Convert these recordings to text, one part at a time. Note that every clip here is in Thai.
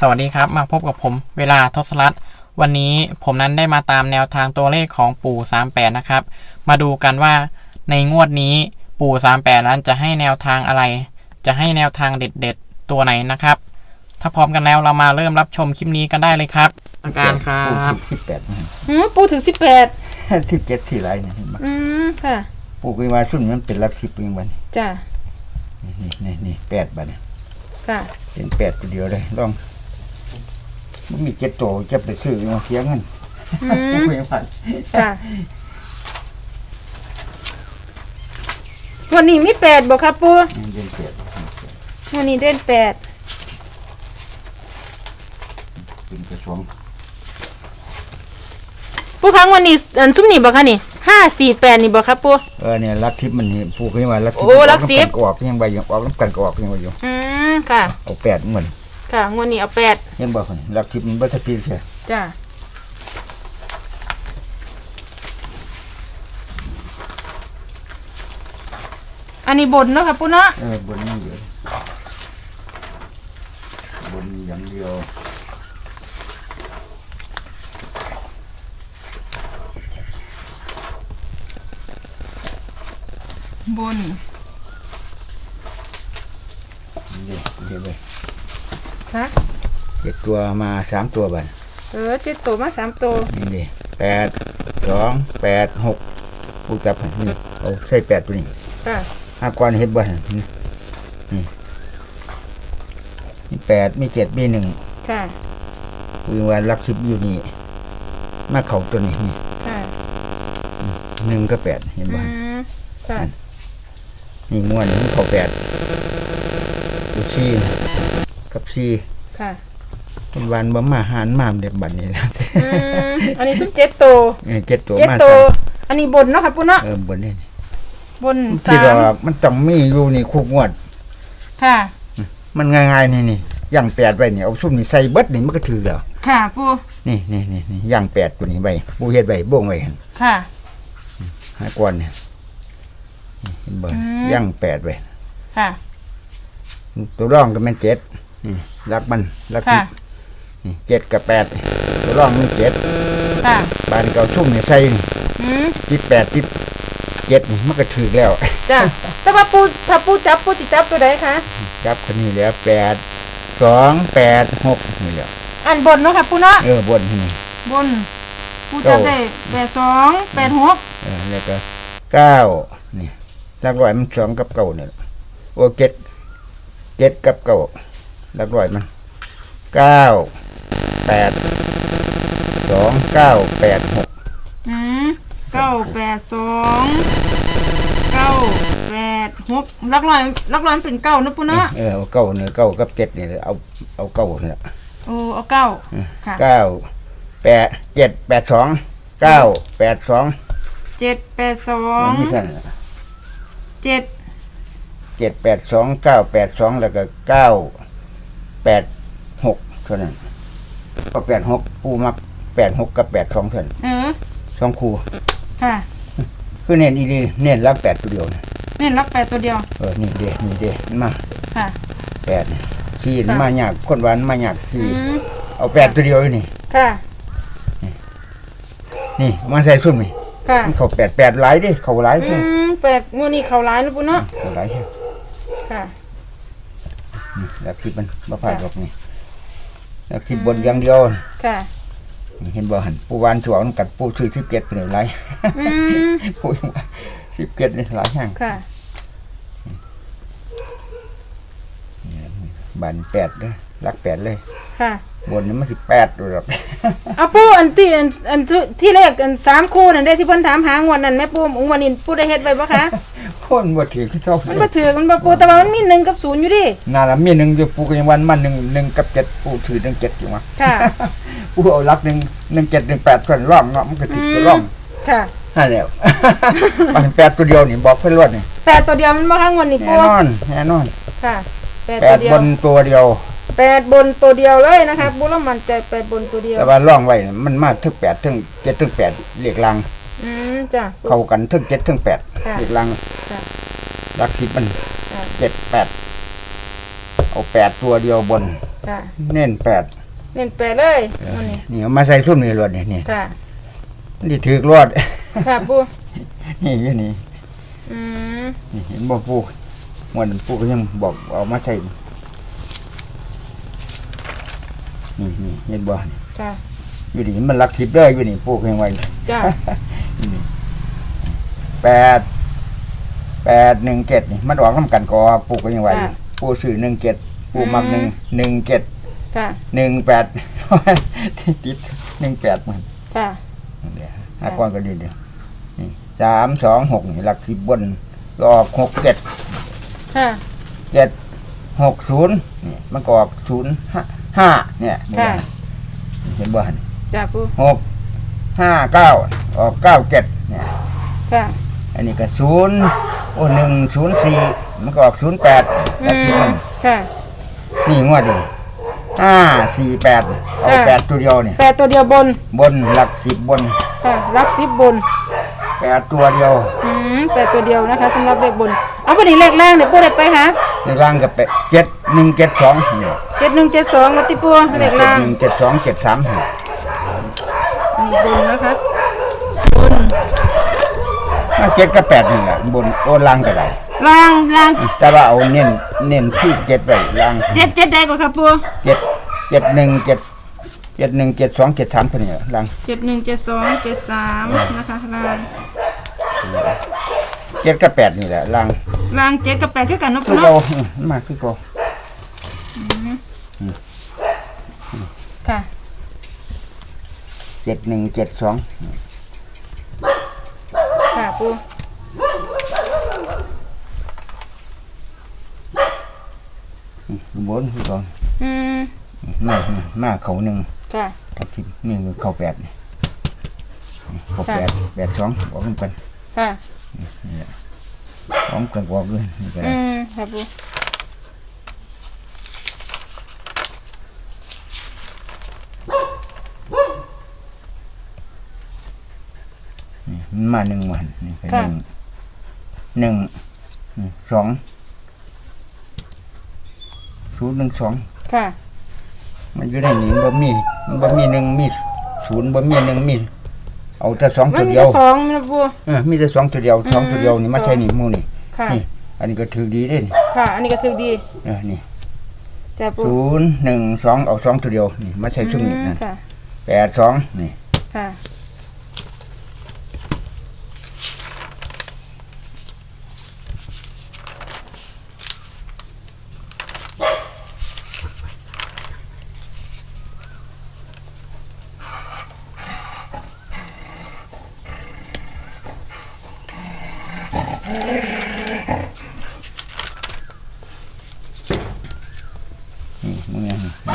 สวัสดีครับมาพบกับผมเวลาทศรัตน์วันนี้ผมนั้นได้มาตามแนวทางตัวเลขของปู่ 38 นะครับ มาดูกันว่าในงวดนี้ปู่ 38 นั้นจะให้แนวทางอะไร จะให้แนวทางเด็ดๆ ตัวไหนนะครับ ถ้าพร้อมกันแล้วเรามาเริ่มรับชมคลิปนี้กันได้เลยครับอาการครับสิบแปดอืมปูถึงสิบแปดสิบเจ็ดที่ไรเนี่ยเห็นไหมอืมค่ะปลูกไปมาสุ่นมันเป็นหลักสิบเองบัดนจ้ะนี่นี่นี่แปดบัดเนี่ยค่ะเป็นแปดตัวเดียวเลยลอง มันมีเจ็ดตัวจะไปซื้อมาเสียเงินอืมคุยกันจ้ะวันนี้มีแปดบอกครับปูมันเป็นแปดวันนี้เด่นแปดเป็นกระทรวงปูครั้งวันนี้อันซุ้มนี่บอกค่ะนี่ห้าสี่แปดนี่บอกครับปู เออเนี่ยลักทิพย์มันนี่ปลูกไปมาลักทิพย์โอ้ลักทิพย์ ออกยังใบอยู่ออกน้ำกันก็ออกยังใบอยู่อืมค่ะ เอาแปดเหมือน ค่ะงวันนี้เอาแปดเห็นบ่คนลักทิพย์มันบัตรพีใช่จ้ะอันนี้บนเนาะครับปูเนาะเออบนนี่เดียวบนอย่างเดียวบน นี่เดี๋ยวไป ค่ะเจ็ดตัวมาสามตัวบัดเออเจ็ดตัวมาสามตัวนี่ดิแปดสองแปดหกปูจับให้นี่เอาใส่แปดตัวนี้ค่ะห้าก้อนเห็ดบ่หั่นนี่นี่มีแปดมีเจ็ดมีหนึ่งค่ะคือว่ารักสิบอยู่นี่มาเข่าตัวนี้นี่ค่ะหนึ่งก็แปดเห็นอืบ่หั่นมค่ะนี่ม้วนนี่เข่าแปดตัวซี่ กับซี่ค่ะเป็นวันบ่มาหารมามเด็บบัดนี้แล้วอืมอันนี้ซุ้มเจ็ดตัวเออเจ็ดตัวเจ็ดมาตัวสามอันนี้บนเนาะครับปุ้นเนาะเออบนนี่บนที่สาดอมกมันต้องมีอยู่นี่คู่งวด ค่ะ มันง่ายๆนี่นี่ย่างแปดไว้นี่เอาซุ่มนี่ใส่เบิดนี่มันก็ถือแล้วค่ะปูนี่นี่นี่นี่ย่างแปดตัวนี้ไว้ปูเฮ็ดไว้บ่งไว้หั่นค่ะ หาก่อนเนี่ยนี่เห็นบ่อืม ย่างแปดไว้ค่ะ ตัวร่องก็แมันเจ็ด นี่รักมันรักค่ะ นี่เจ็ดกับแปดตัวร่องมันเจ็ดค่ะบานเก่าซุ่มนี่ใส่นี่อืมติดแปดติดเจ็ดนี่มันก็ถือแล้ว จ้ะแต่ว่าปูถ้าปูจับปูจิจับตัวใดคะจับคนนี้แล้วแปดสองแปดหกนี่แหล้วอันบนเนาะครับปูเนาะเออบนนี่ บน ปูจับได้แปดสองแปดหกเออแล้วก็เก้านี่รักร้อยมันสองกับเก้าเนี่ยโอ้เจ็ดเจ็ดกับเก้า รักร้อยมันเก้าแปดสองเก้าแปดหกอืมเก้าแปดสองเก้าแปดหกลักลอยลักลอยมันเป็นเก้านะปูเนาะเออเอาเก้าเนี่ยเก้ากับเจ็ดเนี่ยเอาเอาเก้าเนี่ยโอ้เอาเก้าค่ะเก้าแปดเจ็ดแปดสองเก้าแปดสองเจ็ดแปดสองมีสั่นเจ็ดเจ็ดแปดสองเก้าแปดสองแล้วก็เก้า แปดหกเท่านั้นก็แปดหกปูมักแปดหกกับแปดสองเท่านั้นเออ สองคู่ค่ะ คือเน้นอีหลีเน้นรับแปดตัวเดียวนะเน่นลักแปดตัวเดียว เออนี่เด้นี่เด้มันมาค่ะ แปดนี่สี่ค่ะ มายากคนหวานมายากอืสี่มเอาแปดตัวเดียวอยู่นี่ ค่ะ นี่มันใส่ซุ่มนี่ค่ะ มันเขาแปดแปดหลายดิเขาหลายอืเพิ่นมแปดงวดนี้เขาร้ายนะปูเนาะเขาหลายเพิ่นค่ะนี่ แล้วคลิปมันบ่พลาดหรอกนี่แล้วคลิปบนอย่างเดียวค่ะนี่เห็นบ่หันปูวานสวงกับปูชื่อสิบเจ็ดเป็นหลายอืมปูสิบเจ็ดนี่หลายแห่งค่ะบันแปดเลยรักแปดเลย ค่ะ บนนี่มันสิบแปดดูหรอกเอาปูอันที่อันอันที่ที่เลขอันสามคู่นั่นได้ที่เพิ่นถามหางวดนั้นแม่ปูองวันนี้ปูได้เฮ็ดไว้บ่คะ คนบ่ถือคือชอบมันบ่ถือมันบ่ปูแต่ว่ามันมีหนึ่งกับศูนย์อยู่ดินาละมีหนึ่งอยู่ปูก็ยังวันมันหนึ่งหนึ่งกับเจ็ดปูถือหนึ่งเจ็ดอยู่มาค่ะ ปูเอารักหนึ่งหนึ่งเจ็ดหนึ่งแปดเพื่อนร่องเนาะมันก็ติดตัวร่องค่ะนั่นแหละมันแปดตัวเดียวนี่บอกเพื่อนรวดนี่แปดตัวเดียวมันบ่ข้างวันนี้แน่ปูนอนแน่นอนค่ะแปดแปตัวดเดียบวนตัวเดียว แปดบนตัวเดียวเลยนะคะปูแล้วมันใจแปดบนตัวเดียวแต่ว่าร่องไว้น่ะมันมาถึงแปดถึงเจ็ดถึงแปดเรียกลังอืมจ้ะ เข้ากันถึงเจ็ดถึงแปดค่ะเรียกลังค่ะ รักสิบมันค่ะเจ็ดแปดเอาแปดตัวเดียวบน ค่ะเน้นแปดเน้นแปดเลยวันนี้นี่เอามาใส่ซุ่มนี่รวดนี่นี่ค่ะ นี่ถือกรวด ค่ะปูนี่อยู่นี่อืมนี่เห็นบ่ปูวันปูก็ยังบอกเอามาใส่ นี่นี่เห็นบ่นี่ค่ะอยู่นี่มันรักทิพย์เด้ออยู่นี่ปูก็ยังไว้จ้านี่แปดแปดหนึ่งเจ็ดนี่มันออกน้ำกันกอปูก็ยังไว้ปูสื่อหนึ่งเจ็ดปูมักหนึ่งหนึ่งเจ็ดค่ะหนึ่งแปดติดหนึ่งแปดมันค่ะเดี๋ยวห้าก้อนก็ดีเดียวนี่สามสองหกนี่หลักสิบบนก็ออกหกเจ็ดค่ะเจ็ดหกศูนย์นี่มันก็ออกศูนย์ห้า ห้าเนี่ยนี่ค่ะเห็นบ่หันจ้าปูหกห้าเก้าออกเก้าเจ็ดเนี่ย ค่ะ อันนี้ก็ศูนย์โอ้หนึ่งศูนย์สี่มันก็ออกศูนย์แปดอืแล้วที่มมันค่ะ นี่งวดดิห้าสี่แปดเอาค่ะแปดตัวเดียวเนี่ยแปดตัวเดียวบน บนหลักสิบบนค่ะ รักสิบบน แปดตัวเดียว อืมแปดตัวเดียวนะคะสำหรับเลขบน เอาไปดีเลขล่างเดี๋ยวปูได้ไปหา ในร่างกับแปดเจ็ดหนึ่งเจ็ดสองเนี่ยเจ็ดหนึ่งเจ็ดสองวัติปูเลขล่างหนึ่งเจ็ดสองเจ็ดสามนี่บนนะคะบนมาเจ็ดกับแปดนี่แหละบนโอ้ล่างก็ได้ล่างล่างแต่ว่าเอาเน้นเน้นที่เจ็ดไปล่างเจ็ดเจ็ดได้กว่าครับปูเจ็ดเจ็ดหนึ่งเจ็ดเจ็ดหนึ่งเจ็ดสองเจ็ดสามเท่านี้ล่างเจ็ดหนึ่งเจ็ดสองเจ็ดสามนะคะล่าง เจ็ดกับแปดนี่แหละล่างล่างเจ็ดกับแปดคือกันเนาะคืปูอเราเนาะอืมมาคือเราค่ะ เจ็ดหนึ่งเจ็ดสองค่ะปูบนคือเราอืมมามาเขาหนึ่งค่ะ กับที่นี่คือเขาแปดนี่เขาแปดแปดสองบอกกันค่ะ พร้อมกันบอกด้วยนี่ก็อืได้มค่ะปูนี่มันมาหนึ่งวันนี่ก็หนึ่งหนึ่งอืมสองศูนย์หนึ่งสอง ค่ะ มันอยู่ในนี้มันบ่มีมันบ่มีหนึ่งมีศูนย์บ่มีหนึ่งมี เอาแต่สองมัตันวมีเดียวแต่สองนะปูเออมีแต่สองตัวเดียวสองตัวเดียวนี่มาสองใช่นี่หมู่นี่ค่ะ นี่ อันนี้ก็ถือดีเด้นี่ค่ะ อันนี้ก็ถือดีเออนี่จ้าปูศูนย์หนึ่งสองเอาสองตัวเดียวนี่มาใช้ช่วงนี้อืมนะค่ะ แปดสองนี่ค่ะ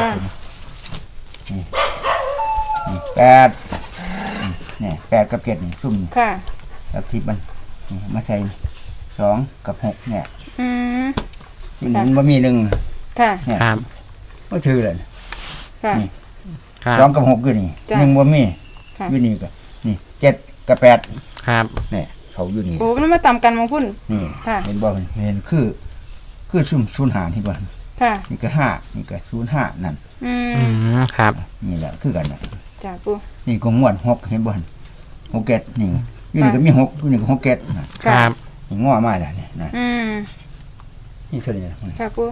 ค่ะนี่แปดนี่แปดกับเจ็ดนี่ซุ่มนี่ค่ะกับทิพมันนี่มาใช้สองกับหกเนี่ยอืม ที่นี่มันบ่มีหนึ่งค่ะ เนี่ยครับก็ถือเลยค่ะ นี่ครับ สองกับหกอยู่นี่จ้ะ หนึ่งบ่มีค่ะอยู่นี่ก็นี่เจ็ดกับแปดครับนี่เขาอยู่นี่ โอ้มันมาต่ำกันมองพุ่น นี่ค่ะ เห็นบ่เห็นคือ คือซุ่มศูนย์หาที่บ่ ค่ะ นี่ก็ห้านี่ก็ศูนย์ห้านั่นอืมอืมครับ Ừ. นี่แหละคือกันนะจ้าปู นี่ก็งวดหกเห็นบ่หกเกตนี่อยู่นี่ก็มีหกอยู่นี่ก็หกเกตนะครับ นี่ง้อมาแล้วนี่นะอืมนี่เท่านี้นะค่ะปู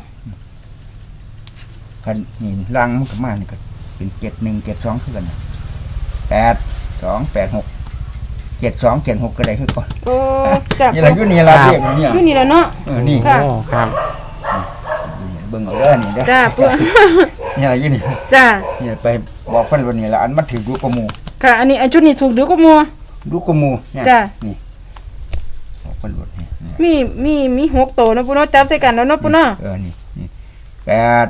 คันนี่ล่างมันก็มานี่ก็เป็นเกตหนึ่งเกตสองคือกันนะแปดสองแปดหกเจ็ดสองเจ็ดหกก็ได้คือก่อนโอ้จ้านี่ปูแหละอยู่นี่ละครับ เรียกเนี่ยอยู่นี่แล้วเนาะ เออนี่ ค่ะ โอ้ครับ เบิ่งเอาเด้อนี่เด้อจ้าปูนี่อะไรอยู่นี่จ้านี่ไปบอกเพิ่นวันนี้ละอันมันถือดูกระมูค่ะ อันนี้ไอชุดนี้ถูกหรือก็มัว ดูกระมูเนี่ยจ้ะ นี่บอกเพิ่นวันนี้นี่มีมีมีหกตัวเนาะปูเนาะจับใส่กันแล้วเนาะปูเนาะเออนี่นี่แปด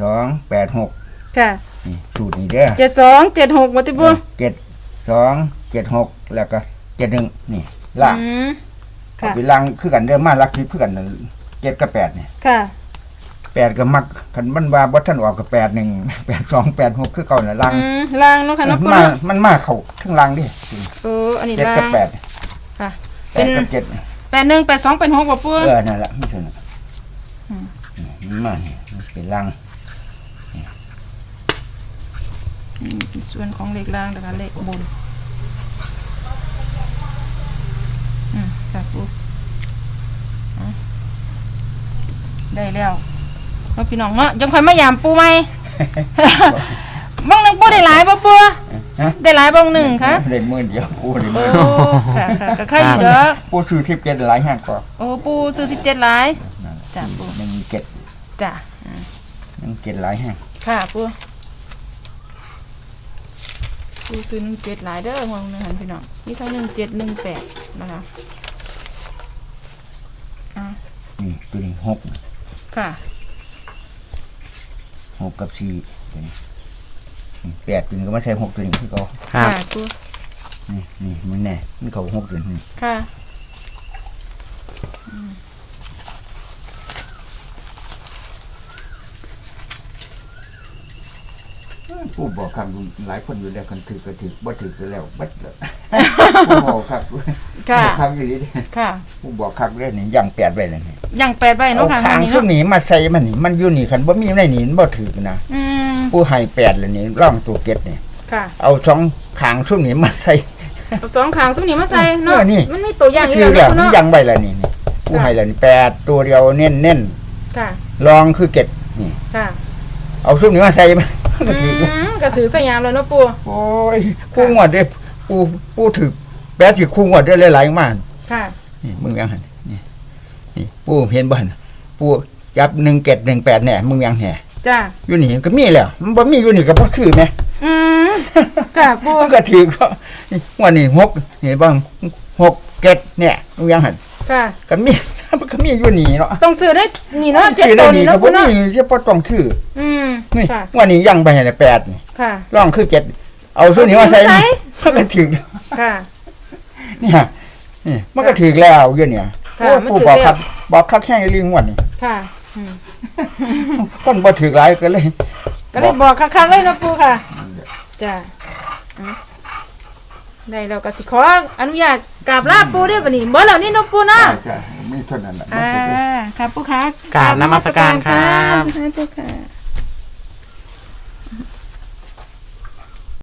สองแปดหกค่ะนี่สูตรนี้เด้อเจ็ดสองเจ็ดหกวัติปูเจ็ดสองเจ็ดหกแล้วก็เจ็ดหนึ่งนี่ล่างอืมเอาค่ะไปล่างคือกันเด้อมาลักทิพย์คือกันนั่นเจ็ดกับแปดนี่ค่ะ แปดก็มักคันมันว่าบ่ทันออกกับแปดหนึ่งแปดสองแปดหกคือเก่าน่ะล่างอืมล่างเนาะค่ะเนาะปูมาเนาะมันมาเข้าทั้งล่างดิโอ้อันนี้เจ็ดล่ากับงแปดค่ะ แปเป็ดนกับเจ็ดแปดหนึ่งแปดสองแปดหกว่าปู เออนั่นแหละไม่ใช่น่ะอืมนี่มันมานี่มันเป็นล่างนี่เป็นส่วนของเลขล่างแล้วก็เลขบนอืมค่ะปูอะได้แล้ว แล้วพี่น้องเนาะยังค่อยมายามปูไหม บ้องหนึ่งปูได้หลายป่ะปูฮะได้หลายบ้องหนึ่งคะได้หมื่นเดียวปูได้หโอ้มื่นค่ะค่ะก็ค่อยอยู่เด้อปูซื้อทิพย์เก็ดหลายแห่งก็โอ้ปูซื้อสิบเจ็ดหลาย จ้ะปูหนึ่งเก็ดจ้ะหนึ่งเก็ดหลายแห่งค่ะปูปูซื้อหนึ่งเจ็ดหลายเด้อมองหนึ่งหันพี่น้องนี่เท่าหนึ่งเจ็ดหนึ่งแปดนะคะอะนี่ตัวนี้หกค่ะ หกกับสี่ตัวนี้นี่แปดตัวนี้ก็มาใส่หกตัวนี้ที่เขาครับค่ะปูนี่นี่มันแน่มันเขาหกตัวนี้ค่ะผู้บอกคำดูหลายคนอยู่แล้วคนถือก็ถือบ่ถือก็แล้วบัดเลยผู้บอกครับค่ะครับอยู่ดีค่ะ ผู้บอกครับเรื่องนี้ยังแปดไว้เลยนี่ อย่างแปดใบเอาเนาะค่ะคางวันนี้ช่วงเนาะนี้มาใส่มันนี่มันอยู่นี่คันบ่มีในนี่มันบ่ถือนะอืมผู้ให้แปดเลยนี่ร่องตัวเก็ดนี่ค่ะเอาสองขางช่วงนี้มาใส่ เอาสองขางซุ้มนี้มาใส่เนาะเออนี่ มันมีตัวอย่างอยู่ถือแล้แล้ววเนาะยังไว้แล้วนี่นี่ผู้ให้แล้วนี่แปดตัวเดียวเน้นเน้นค่ะ ๆรองคือเก็ดนี่ ค่ะเอาช่วงนี้มาใส่มันอืก็ถือมก็ถือสยามแล้วเนาะปูโอ้ยคู่งวดเด้ปูปูถือแปดสิคู่งวดได้หลายๆมากค่ะ นี่มึงยังหัน นี่นี่ปูเห็นบ่หันปูจับหนึ่งเจ็ดหนึ่งแปดเนี่ยมึงยังแห่จ้าอยู่นี่ก็มีแล้วมันบ่มีอยู่นี่ก็บ่คือแหมอืมค่ะปูมันก็ถือก็วันนี้หกนี่บ้างหกเจ็ดเนี่ยมึงยังหันค่ะก็มีมันก็มีอยู่นี่เนาะต้องซื้อได้นี่เนาะเจ็ดชื่อตัได้วนี่นี่ก็เนาะบ่ปูเนาะมีจะบ่ต้องคืออืมนี่ค่ะวันนี้ยังไปให้แปดนี่ค่ะร่องคือเจ็ดเอาส่วนนี้มาใส่เอาส่วนนี้มาใส่มันก็ถือค่ะเนี่ยนี่มันก็ถือแล้วอยู่เนี่ย ค่ะโอ้มันปูถือบอกแล้วครับบอกคักแค่ลิงวันนี้ค่ะอืมคนบ่ถือหลายก็เลยก็เลยบอกคักๆเลยเนาะปูค่ะจ้าอะได้เราก็สิขออนุญาตกราบลาปูได้อบัดนี้เมื่อแล้วนี่เนาะปูเนาะใช่มีเท่านั้นแหละอ่าค่ะปูค่ะกราบนมัสการครับ สาธุค่ะ